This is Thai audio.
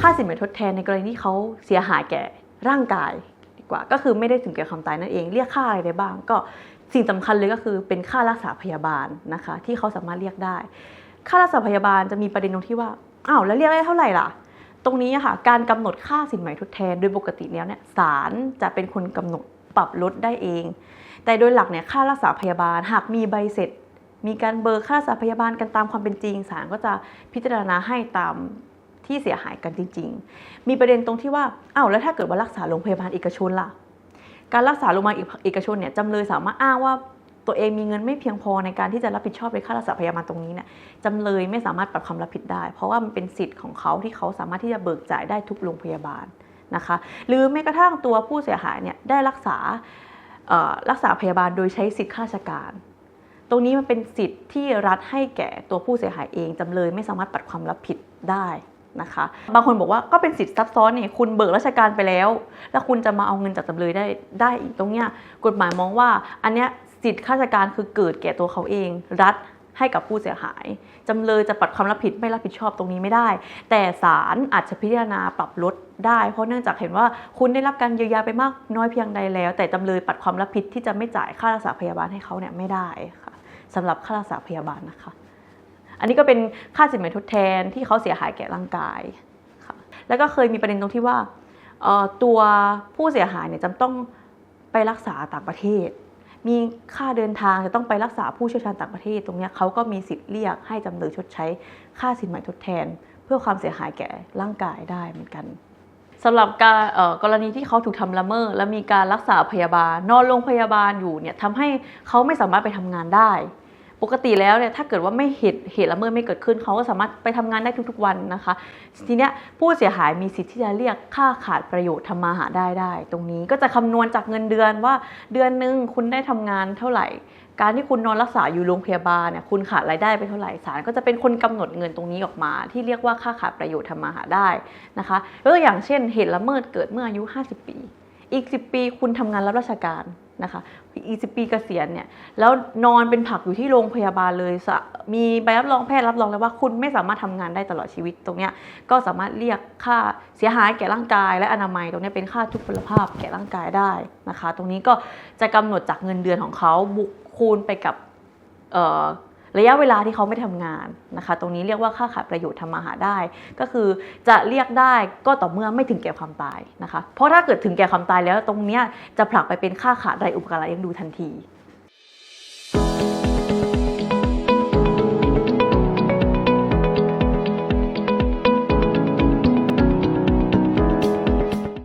ค่าสินไหมทดแทนในกรณีที่เขาเสียหายแก่ร่างกายดีกว่า ก็คือไม่ได้ถึงแก่ความตายนั่นเอง เรียกค่าอะไรได้บ้าง ก็สิ่งสำคัญเลยก็คือเป็นค่ารักษาพยาบาลนะคะ ที่เขาสามารถเรียกได้ ค่ารักษาพยาบาลจะมีประเด็นตรงที่ว่าอ้าวแล้วเรียกได้เท่าไหร่ล่ะ ตรงนี้ค่ะการกำหนดค่าสินไหมทดแทน โดยปกติแล้วเนี่ยศาลจะเป็นคนกำหนดปรับลดได้เอง แต่โดยหลักเนี่ยค่ารักษาพยาบาลหากมีใบเสร็จ มีการเบิกค่ารักษาพยาบาลกันตามความเป็นจริงศาลก็จะพิจารณาให้ตาม ที่เสียหายกันจริง ๆ มีประเด็นตรงที่ว่าอ้าวแล้วถ้าเกิดว่ารักษาโรงพยาบาลเอกชนล่ะ การรักษาโรงพยาบาลเอกชนเนี่ยจำเลยสามารถอ้างว่าตัวเองมีเงินไม่เพียงพอในการที่จะรับผิดชอบในค่ารักษาพยาบาลตรงนี้เนี่ยจำเลยไม่สามารถปัดความรับผิดได้ เพราะว่ามันเป็นสิทธิ์ของเขาที่เขาสามารถที่จะเบิกจ่ายได้ทุกโรงพยาบาลนะคะ หรือแม้กระทั่งตัวผู้เสียหายเนี่ยได้รักษารักษาพยาบาลโดยใช้สิทธิข้าราชการ ตรงนี้มันเป็นสิทธิ์ที่รัฐให้แก่ตัวผู้เสียหายเองจำเลยไม่สามารถปัดความรับผิดได้ นะคะ บางคนบอกว่าก็เป็นสิทธิ์ซับซ้อนนี่คุณเบิกราชการไปแล้ว แล้วคุณจะมาเอาเงินจากจำเลยได้ได้อีกตรงเนี้ยกฎหมายมองว่า อันเนี้ยสิทธิ์ข้าราชการคือเกิดแก่ตัวเขาเอง รัฐให้กับผู้เสียหาย จำเลยจะปัดความรับผิดไม่รับผิดชอบตรงนี้ไม่ได้ แต่ศาลอาจจะพิจารณาปรับลดได้ เพราะเนื่องจากเห็นว่าคุณได้รับการเยียวยาไปมากน้อยเพียงใดแล้ว แต่จำเลยปัดความรับผิดที่จะไม่จ่ายค่ารักษาพยาบาลให้เขาเนี่ยไม่ได้ค่ะสำหรับค่ารักษาพยาบาลนะคะ อันนี้ก็เป็นค่าสินไหมทดแทนที่เขาเสียหายแก่ร่างกายค่ะแล้วก็เคยมีประเด็นตรงที่ว่าตัวผู้เสียหายเนี่ยจำต้องไปรักษาต่างประเทศ มีค่าเดินทางจะต้องไปรักษาผู้เชี่ยวชาญต่างประเทศ ตรงนี้เขาก็มีสิทธิ์เรียกให้จำเลยชดใช้ค่าสินไหมทดแทน เพื่อความเสียหายแก่ร่างกายได้เหมือนกันสำหรับการกรณีที่เขาถูกทำละเมิดและมีการรักษาพยาบาล นอนโรงพยาบาลอยู่เนี่ยทำให้เขาไม่สามารถไปทำงานได้ ปกติแล้วเนี่ยถ้าเกิดว่าไม่เหตุเหตุละเมิดไม่เกิดขึ้นเขาก็สามารถไปทำงานได้ทุกๆวันนะคะ ทีเนี้ยผู้เสียหายมีสิทธิ์ที่จะเรียกค่าขาดประโยชน์ทำมาหาได้ได้ ตรงนี้ก็จะคำนวณจากเงินเดือนว่าเดือนหนึ่งคุณได้ทำงานเท่าไหร่ การที่คุณนอนรักษาอยู่โรงพยาบาลเนี่ยคุณขาดรายได้ไปเท่าไหร่ศาลก็จะเป็นคนกำหนดเงินตรงนี้ออกมา ที่เรียกว่าค่าขาดประโยชน์ทำมาหาได้นะคะยกตัวอย่างเช่น เหตุละเมิดเกิดเมื่ออายุ 50 ปี อีก 10 ปี คุณทำงานรับราชการ นะคะอีสิปีเกษียณเนี่ยแล้วนอนเป็นผักอยู่ที่โรงพยาบาลเลย มีใบรับรองแพทย์รับรองแล้วว่าคุณไม่สามารถทำงานได้ตลอดชีวิตตรงเนี้ยก็สามารถเรียกค่าเสียหายแก่ร่างกาย และอนามัยตรงเนี้ยเป็นค่าทุพพลภาพแก่ร่างกายได้นะคะ ตรงนี้ก็จะกำหนดจากเงินเดือนของเขาบุคคูณไปกับ ระยะเวลาที่เขาไม่ทำงานนะคะ ตรงนี้เรียกว่าค่าขาดประโยชน์ทำมาหาได้ ก็คือจะเรียกได้ก็ต่อเมื่อไม่ถึงแก่ความตายนะคะ เพราะถ้าเกิดถึงแก่ความตายแล้วตรงเนี้ยจะผลักไปเป็นค่าขาดรายอุปการะเลี้ยงดูทันที